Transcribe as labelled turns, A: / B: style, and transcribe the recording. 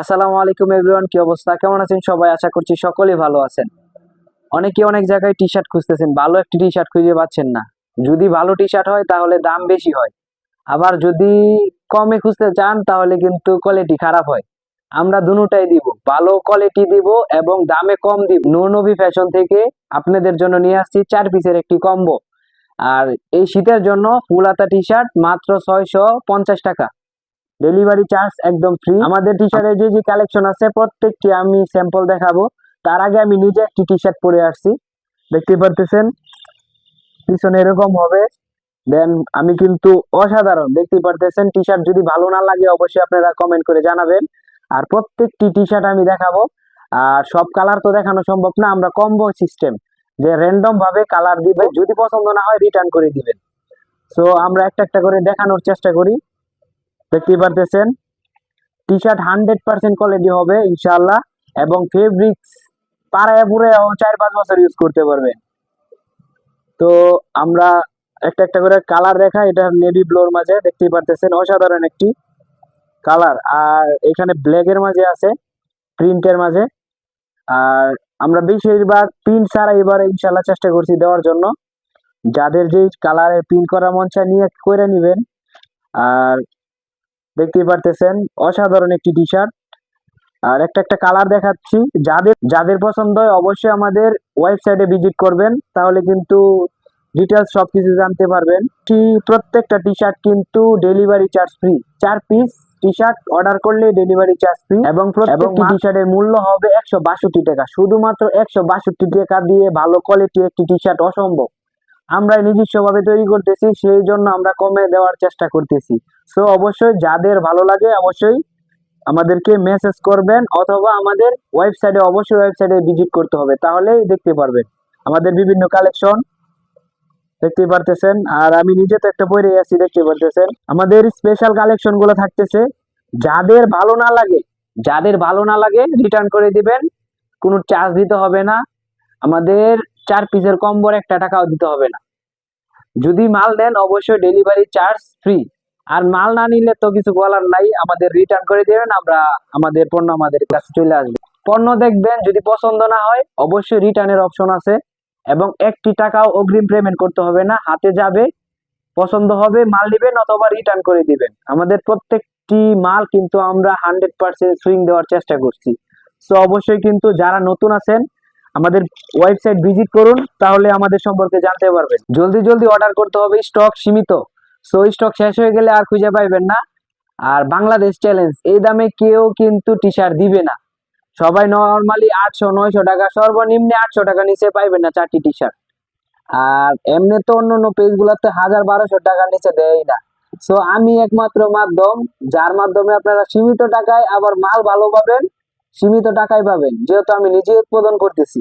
A: আসসালামু আলাইকুম এভরিওয়ান কি অবস্থা? কেমন আছেন সবাই? আশা করছি সকলেই ভালো আছেন। অনেকে অনেক জায়গায় টি শার্ট খুঁজতেছেন, ভালো একটি টি শার্ট খুঁজে পাচ্ছেন না। যদি ভালো টি শার্ট হয়, তাহলে দাম বেশি হয়। আবার যদি কমে খুঁজতে চান, তাহলে কিন্তু কোয়ালিটি খারাপ হয়। আমরা দুটাই দিব। ভালো কোয়ালিটি দিব এবং দামে কম দিব। নবী ফ্যাশন থেকে আপনাদের জন্য নিয়ে আসছি চার পিসের একটি কম্বো আর এই শীতের জন্য ফুলাতা টি শার্ট মাত্র ছয়শো পঞ্চাশ টাকা। ডেলিভারি চার্জ একদম ফ্রি আমাদের টি শার্টের যে যে কালেকশন আছে, প্রত্যেকটি আমি স্যাম্পল দেখাবো। তার আগে আমি নিজে একটি টি শার্ট পরে আসছি। দেখতে পারতেছেন? পিছনে এরকম হবে। দেন আমি কিন্তু অসাধারণ। দেখতে পারতেছেন? টি শার্ট যদি ভালো না লাগে, অবশ্যই আপনারা কমেন্ট করে জানাবেন। আর প্রত্যেকটি টি শার্ট আমি দেখাবো। আর সব কালার তো দেখানো সম্ভব না, আমরা কম্বো সিস্টেম যে র্যান্ডম ভাবে কালার দিবে। যদি পছন্দ না হয় রিটার্ন করে দিবেন। সো আমরা একটা একটা করে দেখানোর চেষ্টা করি। দেখতেই পারতেছেন? T shirt hundred percent quality হবে ইনশাল্লাহ এবং ফেব্রিক্স পাড়ায় পুরে চার পাঁচ বছর ইউজ করতে পারবে তো আমরা একটা একটা করে কালার দেখা এটা নেভি ব্লোর মাঝে দেখতেই পারতেছেন? অসাধারণ একটি কালার আর এখানে ব্ল্যাকের মাঝে আছে প্রিন্টের মাঝে। আর আমরা বেশিরভাগ প্রিন্ট ছাড়া এবার ইনশাল্লাহ চেষ্টা করছি দেওয়ার জন্য। যাদের যেই কালারের প্রিন্ট করা মন চায় নিয়ে করে নিবেন। আর দেখতেই পারতেছেন অসাধারণ একটি টি শার্ট আর একটা একটা কালার দেখাচ্ছি। যাদের যাদের পছন্দ হয় অবশ্যই আমাদের ওয়েবসাইটে ভিজিট করবেন তাহলে কিন্তু ডিটেলস সবকিছু জানতে পারবেন। কি প্রত্যেকটা টি শার্ট কিন্তু ডেলিভারি চার্জ ফ্রি চার পিস টি শার্ট অর্ডার করলে ডেলিভারি চার্জ ফ্রি এবং প্রত্যেকটি টি শার্টের মূল্য হবে একশো বাষট্টি টাকা। শুধুমাত্র একশো বাষট্টি টাকা দিয়ে ভালো কোয়ালিটি একটি টি শার্ট অসম্ভব। আমরা নিজস্বভাবে তৈরি করতেছি সেই জন্য আমরা কমে দেওয়ার চেষ্টা করতেছি। সো অবশ্যই যাদের ভালো লাগে, অবশ্যই আমাদেরকে মেসেজ করবেন অথবা আমাদের ওয়েবসাইটে অবশ্যই ওয়েবসাইটে ভিজিট করতে হবে, তাহলেই দেখতে পারবেন। আমাদের বিভিন্ন কালেকশন দেখতে পারতেছেন, আর আমি নিজে তো একটা পরে আছি, দেখতে পারতেছেন। আমাদের স্পেশাল কালেকশনগুলো থাকতেছে, যাদের ভালো না লাগে, যাদের ভালো না লাগে রিটার্ন করে দিবেন, কোনো চার্জ দিতে হবে না। আমাদের চার পিসের কম্বর একটা টাকাও দিতে হবে না। যদি মাল নেন অবশ্যই ডেলিভারি চার্জ ফ্রি আর মাল না নিলে তো কিছু বলার নাই, আমাদের রিটার্ন করে দেবেন, আমরা আমাদের পণ্য আমাদের কাছে চলে আসবে। পণ্য দেখবেন, যদি পছন্দ না হয়, অবশ্যই রিটার্নের অপশন আছে এবং একটি টাকাও অগ্রিম পেমেন্ট করতে হবে না, হাতে যাবে, পছন্দ হবে, মাল নেবেন অথবা রিটার্ন করে দিবেন। আমাদের প্রত্যেকটি মাল কিন্তু আমরা হান্ড্রেড পার্সেন্ট সুইং দেওয়ার চেষ্টা করছি। সো অবশ্যই কিন্তু যারা নতুন আছেন, আমাদের ওয়েবসাইট ভিজিট করুন, তাহলে আমাদের সম্পর্কে জানতে পারবেন। জলদি জলদি অর্ডার করতে হবে স্টক সীমিত। সো স্টক শেষ হয়ে গেলে আর খুঁজে পাইবেন না। আর বাংলাদেশ চ্যালেঞ্জ এই দামে কেউ কিন্তু টি শার্ট দিবে না। সবাই নর্মালি আটশো, নয়শো টাকা, সর্বনিম্নে আটশো টাকা নিচে পাইবেন না চারটি টি শার্ট আর এমনি তো অন্য অন্য পেজ গুলাতে হাজার বারোশো টাকার নিচে দেয় না। সো আমি একমাত্র মাধ্যম, যার মাধ্যমে আপনারা সীমিত টাকায় আবার মাল ভালো পাবেন, সীমিত টাকায় পাবেন। যেহেতু আমি নিজে উৎপাদন করতেছি।